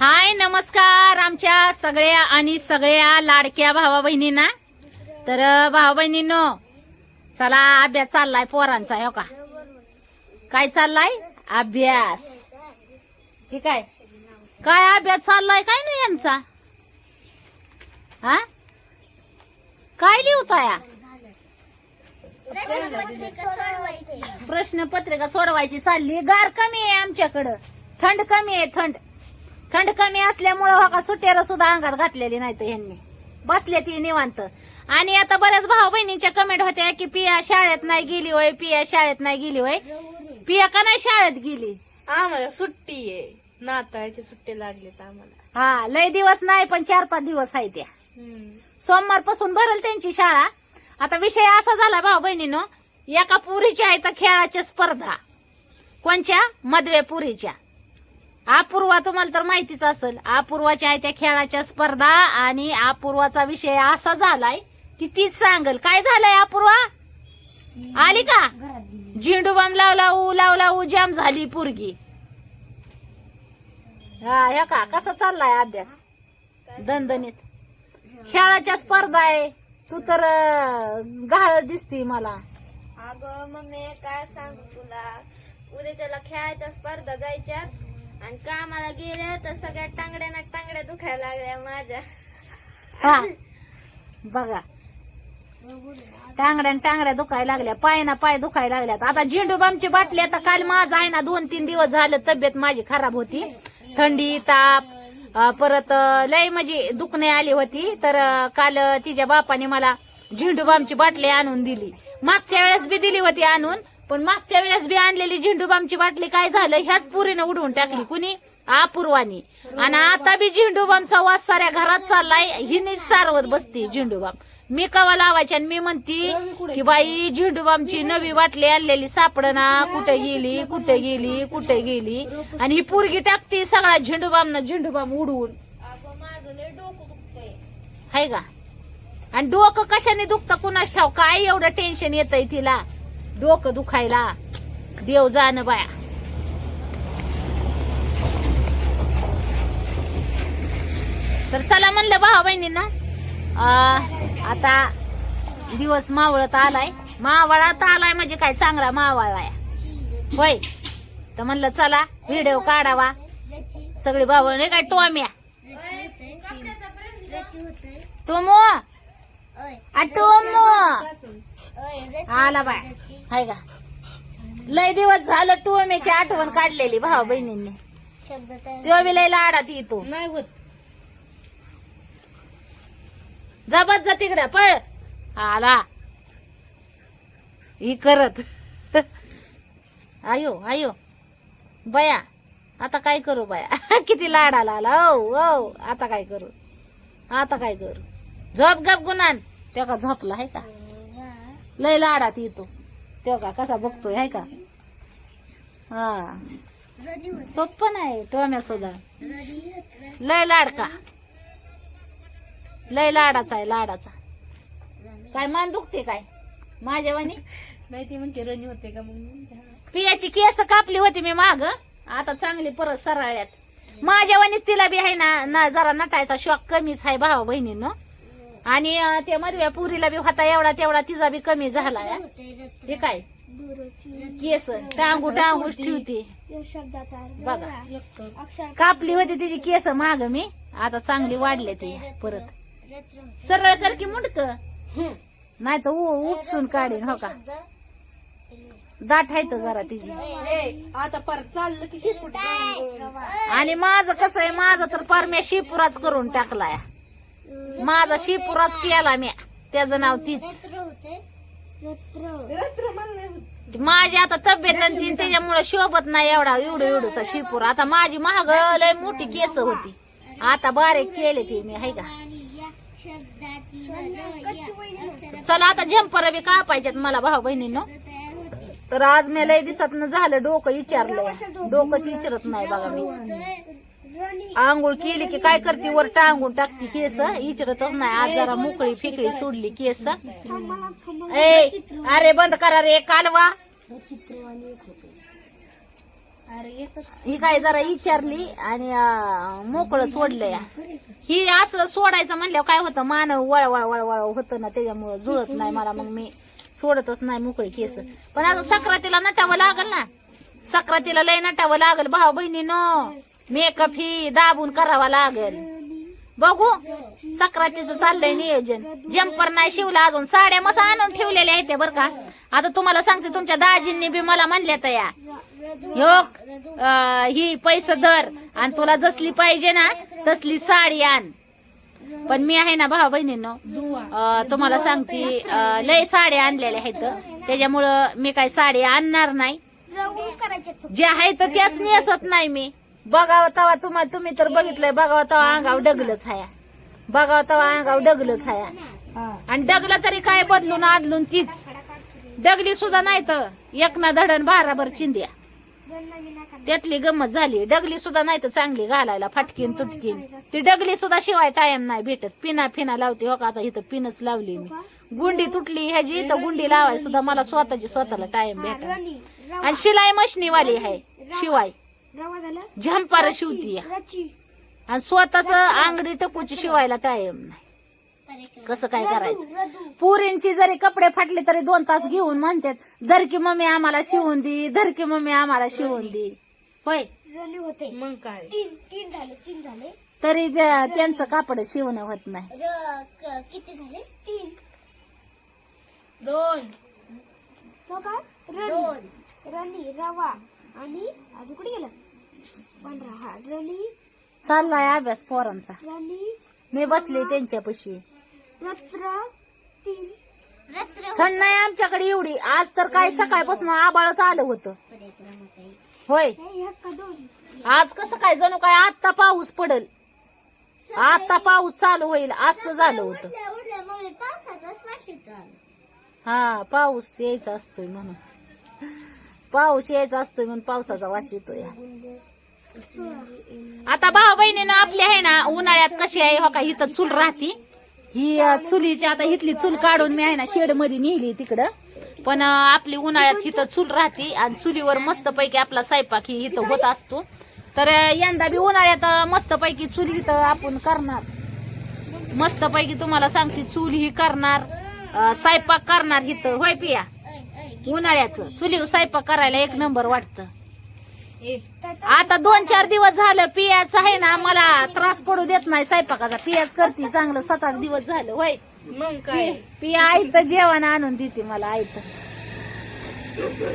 हाय नमस्कार आमच्या सगळ्या आणि सगळ्या लाडक्या भावा बहिणींना तर भावा बहिणींनो चला अभ्यास चाललाय पोरांचा हो का? काय चाललाय? अभ्यास. ठीक आहे. काय अभ्यास चाललाय? काय नाही यांचा? हा? काय लिहताया? प्रश्न पत्रिका सोडवायची चालली. गार कमी आहे आमच्याकडं. थंड कमी आहे थंड. थंड कमी असल्यामुळं हो का सुटेर सुद्धा अंगात घातलेली नाही तर ह्यांनी. बसले ती निवांत. आणि आता बऱ्याच भाऊ बहिणींच्या कमेंट होत्या की पिया शाळेत नाही गेली होय पिया शाळेत नाही गेली होय. पिया का नाही शाळेत गेली? आम्हाला सुट्टी आहे. नाताळची सुट्टी लागलीत आम्हाला. हा लय दिवस नाही पण चार पाच दिवस आहे त्या. सोमवारपासून भरल त्यांची शाळा. आता विषय असा झाला भाऊ बहिणीनो एका पुरीच्या आहे तर खेळाच्या स्पर्धा. कोणच्या? मधवे पुरीच्या. अपूर्वा तुम्हाला तर माहितीच असेल. अपूर्वाच्या आहे त्या खेळाच्या स्पर्धा आणि अपूर्वाचा विषय असा झालाय की तीच सांगल. काय झालंय अपूर्वा? आली का? झेंडू बम लावला ऊ लावला ऊ जाम झाली पुरगी. हा ह्या का? कसा चाललाय अभ्यास? दणदणीत. खेळाच्या स्पर्धा आहे. तू तर गाळ दिसती मला. अगं मम्मी काय सांगू तुला? उद्या त्याला खेळायच्या स्पर्धा जायच्या आणि कामाला गेल्या तर सगळ्या टांगड्या ना टांगड्या दुखायला लागल्या माझ्या. हा. बघा. टांगड्या टांगड्या दुखायला लागल्या. पाय ना पाय दुखायला लागल्यात. आता झेंडू बामची बाटली आता काल माझं आहे ना. दोन तीन दिवस झालं तब्येत माझी खराब होती. थंडी ताप परत लय म्हणजे दुखणे आली होती. तर काल तिच्या बापाने मला झेंडू बामची बाटली आणून दिली. मागच्या वेळेस बी दिली होती आणून. पण मागच्या वेळेस बी आणलेली झेंडूबामची बाटली काय झालं? ह्याच पुरीनं उडवून टाकली कुणी? अपूर्वानी. आणि आता बी झेंडूबामचा वास साऱ्या घरात चाललाय. हिने सारवत बसते झेंडूबाम मी कवा लावायची आणि मी म्हणती की बाई झेंडूबामची नवी बाटली आणलेली सापडना कुठे गेली कुठे गेली कुठे गेली? आणि ही पोरगी टाकते सगळा झेंडूबाम ना झेंडूबाम उडवून. हाय का? आणि डोकं कशाने दुखतं? कुणाच ठाव काय एवढं टेन्शन येतंय तिला? डोकं दुखायला. देव जाण बाया. तर चला म्हणलं भावा बहिणींना आता दिवस मावळत आलाय. मावळात आलाय म्हणजे काय चांगला मावळा होय. तर म्हणलं चला व्हिडिओ काढावा. सगळे भाऊ नाही काय टोम्या टोमो आ टोमो आला बाय. हाय का? लय दिवस झालं टोम्याची आठवण काढलेली भाऊ बहिणींनी. तेव्हा बी लय लाडात येतो नाही होत. जबत जा तिकडे पळ. आला. ही करत. आयो आयो. बया आता काय करू बया? किती लाड आला आला ओ ओ आता काय करू? आता काय करू? झोप गप गुणान. तेव्हा का झोपला आहे का? लय लाडात येतो तेव्हा का कसा बघतोय आहे का? हा. सोप्प नाही टोम्या सुद्धा. लय लाडका. लय लाडाचा आहे लाडाचा. काय मान दुखते काय? माझ्या वाणी? नाही ती म्हणते रणी होते का मग पियाची केस कापली होती मी माग. आता चांगली परत सरळ्यात. माझ्या वाणीच तिला बी आहे ना ना जरा नटायचा शॉक कमीच आहे भावा बहिणीनं. आणि ते मरव्या मधव्या पुरीला बी होता एवढा तेवढा तिचा बी कमी झाला. हे काय? केस. टांगू टांगू ठेवते. बघा. कापली होती तिची केस माग मी. आता चांगली वाढले ती परत. सरळ कर की मुंडक. नाही तर उपसून काढीन हो का? दाट आहे तर जरा तिची. आता परत चाललं की आणि माझं कसं आहे माझं तर परम्या शिपुराच करून टाकलाय. माझा शिपुराच केला मी. त्याचं नाव तीच. माझी आता तब्येत आणि ती त्याच्यामुळे शोभत नाही एवढा एवढं एवढं शिपूर. आता माझी महाग लय मोठी केस होती. आता बारीक केले ती मी हाय का? चला आता झंपर बी कापायच्यात मला भाऊ बहिणीनं. तर आज मी लय दिसत झालं डोकं विचारलंय. डोकंच विचारत नाही बघा मी. आंघोळ केली की काय करते? वर टांगून टाकते केस. इचरतच नाही. आज जरा मोकळी फिकळी सोडली केस. ए अरे बंद करा रे कालवा. ही काय जरा विचारली आणि मोकळं सोडलं ही असं सोडायचं म्हणल्यावर काय होतं? मान वळ वळ वळ वळ होतं ना त्याच्यामुळं जुळत नाही मला मग मी. सोडतच नाही मोकळी केस. पण आता सक्रातीला नटावं लागल ना. सक्रातीला लय नटावं लागल. भाऊ बहिणीनं. मेकअप ही दाबून करावा लागल. बघू सक्रातीचं चाललंय नियोजन. जम्पर नाही शिवला अजून. साड्या मस्त आणून ठेवलेल्या आहेत बरं का. आता तुम्हाला सांगते तुमच्या दाजींनी बी मला म्हणल्या तया. या ही पैसे धर आणि तुला जसली पाहिजे ना तसली साडी आण. पण मी आहे ना भाऊ बहिणींनो तुम्हाला सांगते लय साड्या आणलेल्या आहेत. त्याच्यामुळं मी काही साडी आणणार नाही. जे आहे तर त्याच नेसत नाही मी. बघावं तवा तुम्हाला तुम्ही तर बघितलंय बघावं तवा अंगावर डगलच हाया. बघावं तवा अंगावर डगलच हाया. आणि डगलं तरी काय बदलून आदलून तीच? डगली सुद्धा नाही तर एक ना धडण बाराभर चिंद्या त्यातली गंमत झाली. डगली सुद्धा नाही तर चांगली घालायला फाटकीन तुटकीन. ती डगली सुद्धा शिवाय टाइम नाही भेटत. पिना फिना लावते. हो का आता इथं पिनच लावली मी. गुंडी तुटली ह्याची तर गुंडी लावाय सुद्धा मला स्वतःची स्वतःला टाइम भेटत आणि शिलाई मशनीवाली आहे शिवाय. झंपार शिवती. आणि स्वतःच आंगडी टपूची शिवायला टाइम नाही. कसं काय करायचं? पुरींची जरी कपडे फाटले तरी दोन तास घेऊन म्हणतात धरकी मम्मी आम्हाला शिवून दे धरकी मम्मी आम्हाला शिवून दे. होय. होते. मग काय? तीन तीन झाले तीन झाले. तरी त्या- त्यांचं कापड शिवणं होत नाही. किती झाले? तीन. दोन. रवा. आणि अजून कुठे गेलं? पंधरा. हा चाललाय अभ्यास पोरांचा. मी बसले त्यांच्यापाशी. रत्र. तीन. रत्र थंड नाही आमच्याकडे एवढी. आज तर काय सकाळपासून आबाळच आलं होतं. होय. एक का दोन? आज कसं काय जणू काय आत्ता पाऊस पडल. आता पाऊस चालू होईल असं झालं होतं. हा पाऊस यायचा असतोय म्हणून. पाऊस यायचा असतो म्हणून पावसाचा वास येतो या आता भाऊ बहिणीनं आपली आहे ना उन्हाळ्यात कशी आहे हो का इथं चूल राहती. ही चुलीची आता इथली चूल काढून मी आहे ना शेडमध्ये नेली तिकडं. पण आपली उन्हाळ्यात इथं चूल राहती आणि चुलीवर मस्त पैकी आपला स्वयंपाक ही इथं होत असतो. तर यंदा बी उन्हाळ्यात मस्त पैकी चूल इथं आपण करणार. मस्त पैकी तुम्हाला सांगते चूल ही करणार स्वयंपाक करणार इथं. होय पिया? उन्हाळ्याचं. चुलीवर स्वयंपाक करायला एक नंबर वाटतं. आता दोन चार दिवस झालं पियाच आहे ना मला त्रास पडू देत नाही स्वयंपाकाचा. पियाच करते चांगलं सात आठ दिवस झालं होय. मग काय? पिया आईत जेवण आणून देते मला आईत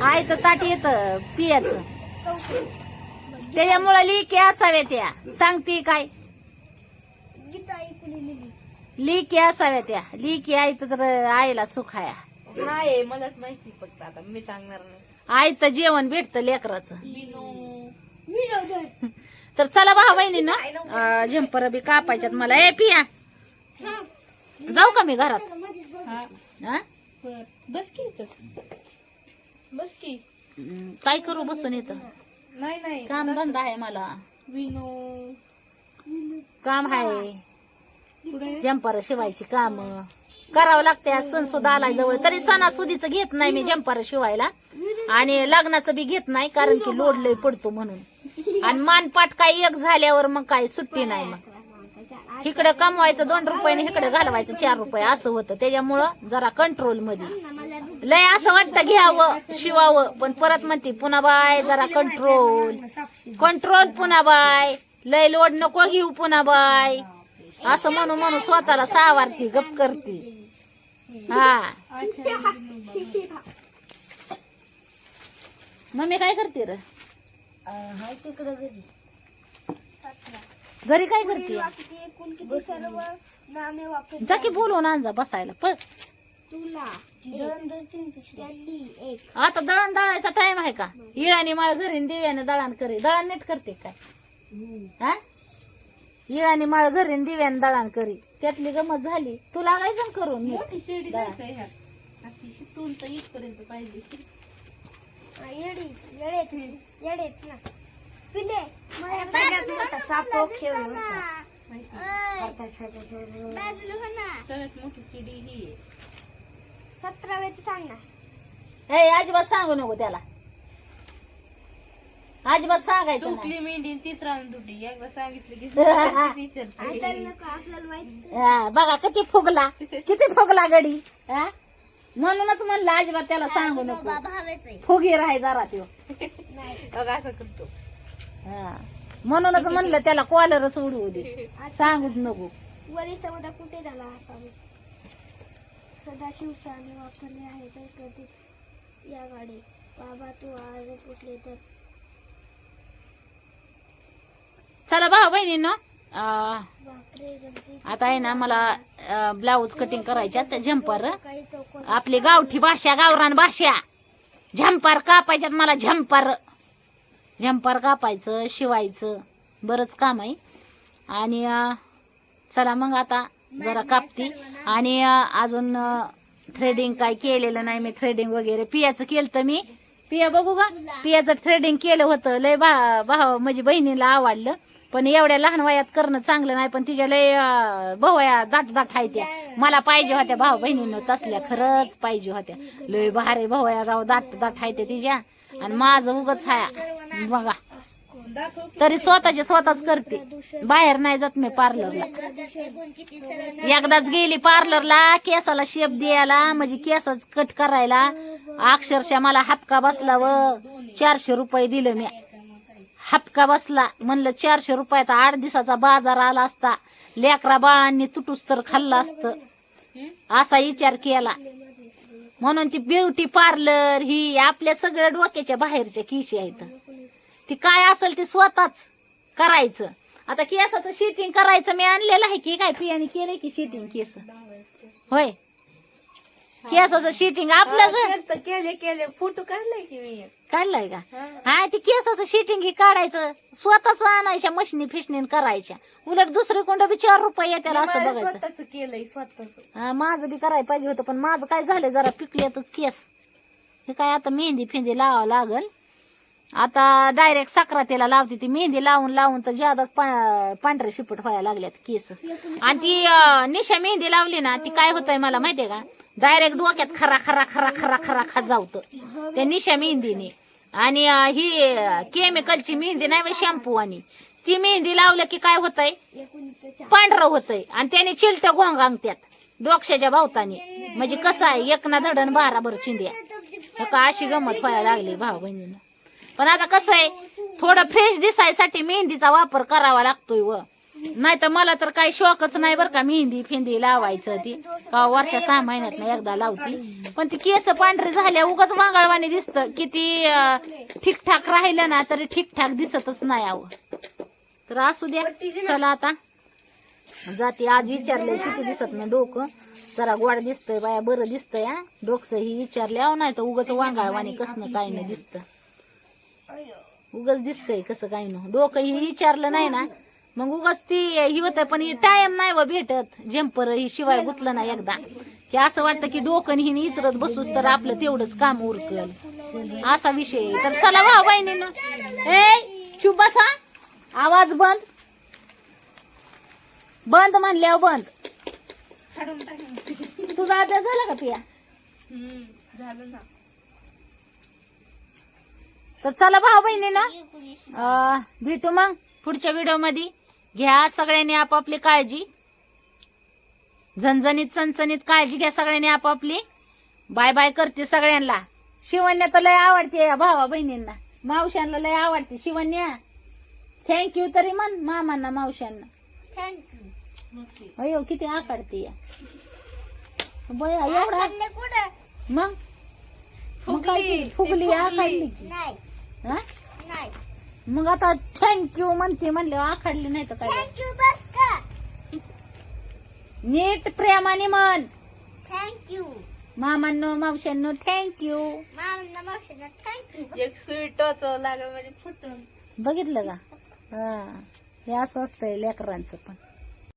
आईत ताट येत पियाच. त्याच्यामुळं लिकी असाव्या त्या. सांगते काय? लिकी असाव्या त्या. लिकी आईत तर आईला सुख आहे नाही मलाच माहिती फक्त आता मी सांगणार नाही. जेवण भेटतं लेकराचं. तर चला भाऊ बहिणी ना झंपर बी कापायच्यात मला. ए पिया. जाऊ का मी घरात? हा? बर बस की इथं. बस की. हम्म, काय करू बसून येतं नाही नाही. काम धंदा आहे मला. विनो काम आहे. पुढे जंपर शिवायची काम. करावं लागते सण सुद्धा आलाय जवळ. तरी सणासुदीचं घेत नाही मी जंपार शिवायला. आणि लग्नाचं बी घेत नाही कारण की लोड लय पडतो म्हणून. आणि मानपाट काही एक झाल्यावर मग काय सुट्टी नाही मग. इकडे कमवायचं दोन रुपयाने इकडे घालवायचं चार रुपये असं होतं. त्याच्यामुळं जरा कंट्रोलमध्ये. लय असं वाटतं घ्यावं शिवावं. पण परत म्हणते पुन्हा बाय जरा कंट्रोल कंट्रोल पुन्हा बाय. लय लोड नको घेऊ पुन्हा बाय. असं म्हणून म्हणून स्वतःला सावारती गप करते. हा. मम्मी काय करते र? घरी काय करते? किती जा की बोलवून आणजा बसायला पण तुला आता दळण दळायचा टाइम आहे का? इळाने माळ घरी देव्याने दळण करे दळण नीट करते काय? हा? इळाने माळ घरी न दिव्याने दळण करी त्यातली गमत झाली. तू लागायचं ना करून नीट. मोठी शिडी दळण. नाही काय ह्यात. अशी शिटून तर इथपर्यंत पाहिजे येडी येडेत येडेत ना. पिले मला सगळ्यात मोठा साप खेळ होता. सगळ्यात मोठी शिडी ही आहे. सतरा वेळेच सांग ना. ए अजिबात सांगू नको त्याला. अजिबात सांगायचं नाही. चुकली मेंढी आणि तीच राहून तुटी एकदा सांगितलं की आता विचारते नको आपल्याला माहीत हा, बघा किती फुगला किती फुगला गडी. हा? म्हणूनच म्हणलं अजिबात त्याला सांगू नको. भावेच आहे. फुगी राहाय जरा त्यो. बघा असं करतो. हा. म्हणूनच म्हणलं त्याला कॉलरच उडवू दे. सांगूच नको. वरीचा उद्या कुठे झाला असावे सदा शिवसाने वापरले आहे तर कधी या गाडी बाबा तू आज कुठले तर चला भाऊ बहिणींनो आता आहे ना मला ब्लाऊज कटिंग करायच्यात झंपर आपली गावठी भाषा गावरान भाषा. झंपार कापायच्यात मला झंपार झंपार कापायचं शिवायचं बरंच काम आहे. आणि चला मग आता जरा कापती. आणि अजून थ्रेडिंग काय केलेलं नाही मी थ्रेडिंग वगैरे. पियाचं केलं तर मी. पिया बघू का? पियाचं थ्रेडिंग केलं होतं. लय भा भाव म्हणजे बहिणीला आवडलं. पण एवढ्या लहान वयात करणं चांगलं नाही पण तिच्या लय अं, दाट दाट आहे त्या. मला पाहिजे होत्या भाऊ बहिणीनं तसल्या खरंच पाहिजे होत्या. लय भारी भावया राव दाट दाट आहे त्या तिच्या. आणि माझं उगच हाया. बघा. तरी स्वतःचे स्वतःच करते. बाहेर नाही जात मी पार्लरला. एकदाच गेली पार्लरला केसाला शेप द्यायला म्हणजे केसाच कट करायला. अक्षरशः मला हपका बसला व चारशे रुपये दिलं मी. हपका बसला. म्हणलं चारशे रुपयाचा आठ दिवसाचा बाजार आला असता. लेकरा बाळांनी तुटूस तर खाल्लं असतं. असा विचार केला. म्हणून ती ब्युटी पार्लर ही आपल्या सगळ्या डोक्याच्या बाहेरच्या किशी आहेत. ती काय असेल ते स्वतःच करायचं. आता केसाचं शेटिंग करायचं मी आणलेलं आहे की काय? पियाने केलंय की शेटिंग केस? होय. केसाचं शेटिंग आपलं केले केले फोटो काढलाय की मी? एक. काढलाय का? हा. हा ती केसाचं शेटिंग हे काढायचं. स्वतःच आणायच्या मशिनी फिशनी करायच्या. उलट दुसरी कोंड बी चार रुपये येत्याला असं बघायचं. स्वतःच केलंय स्वतःच. हा, माझं बी करायला पाहिजे होतं पण माझं काय झालं जरा पिकल्यातच केस. हे काय आता मेहंदी फिंदी लावावं लागल? आता डायरेक्ट साखरातीला लावते ती मेहंदी लावून लावून तर ज्यादा पांढरे शिपट व्हायला लागल्यात केस. आणि ती निशा मेहंदी लावली ना ती काय होतंय मला माहितीये का? डायरेक्ट डोक्यात खरा खरा खरा खरा खरा खाजावत त्या निशा मेहंदीने. आणि ही केमिकलची मेहंदी नाही शॅम्पू आणि ती मेहंदी लावलं की काय होतंय? पांढरं होतंय. आणि त्याने चिलट गोंगांगत्यात डोक्षाच्या भावताने. म्हणजे कसं आहे? एक ना धडण बारा बरं चिंध्या का अशी गमत व्हायला लागली भाऊ बहिणीनं. पण आता कसं आहे थोडं फ्रेश दिसायसाठी मेहंदीचा वापर करावा लागतोय व. नाही तर मला तर काही शौकच नाही बरं का मेहंदी फेंदी लावायचं ती. का वर्षा सहा महिन्यात ना एकदा लावती. पण ती केस पांढरी झाल्या उगाच वांगळवाने दिसतं. किती ठीकठाक राहिलं ना तरी ठीकठाक दिसतच नाही आव तर असू द्या चला आता. जाती आज विचारले किती दिसत नाही डोकं. जरा गोड दिसतंय बाया बरं दिसतंय हा. डोकं ही विचारले अहो नाही तर उगाच वांगाळवाणी कसं काय नाही दिसतं. उगाच दिसतंय कसं काय न. डोकं ही विचारलं नाही ना. मग उगाच ती ही होत पण टाइम नाही व भेटत. झेंपर ही शिवाय गुतलं ना एकदा. की असं वाटतं की डोकं ही इचरत बसूस तर आपलं तेवढंच काम उरकल. असा विषय. तर चला भाऊ बहिणीनं. ए चुप बसा. आवाज बंद. बंद म्हणल्यावर बंद. तुझा अभ्यास झाला का पिया? झालं ना. तर चला भाऊ बहिणीनं. भेटू मग पुढच्या व्हिडिओमध्ये घ्या सगळ्यांनी आपापली काळजी. झणझणीत चणचणीत काळजी घ्या सगळ्यांनी आपापली. बाय बाय करते सगळ्यांना. शिवण्या तर लय आवडते भावा बहिणींना. मावशांना लय आवडते शिवण्या. थँक्यू तरी म्हण मामांना मावशांना थँक्यू अयो किती आकडते या. बया एवढा मग? फुगली. आकडली हा? नाही. मग आता थँक्यू म्हणते म्हणले आखडली नाही तर काय? थँक्यू बस का नीट प्रेमाने म्हण. थँक्यू मामांनो मावशांनो थँक्यू मामांना थँक्यू एक स्वीट टोचव लागल म्हणजे फुटून. बघितलं का? हा. हे असं असतंय लेकरांचं पण.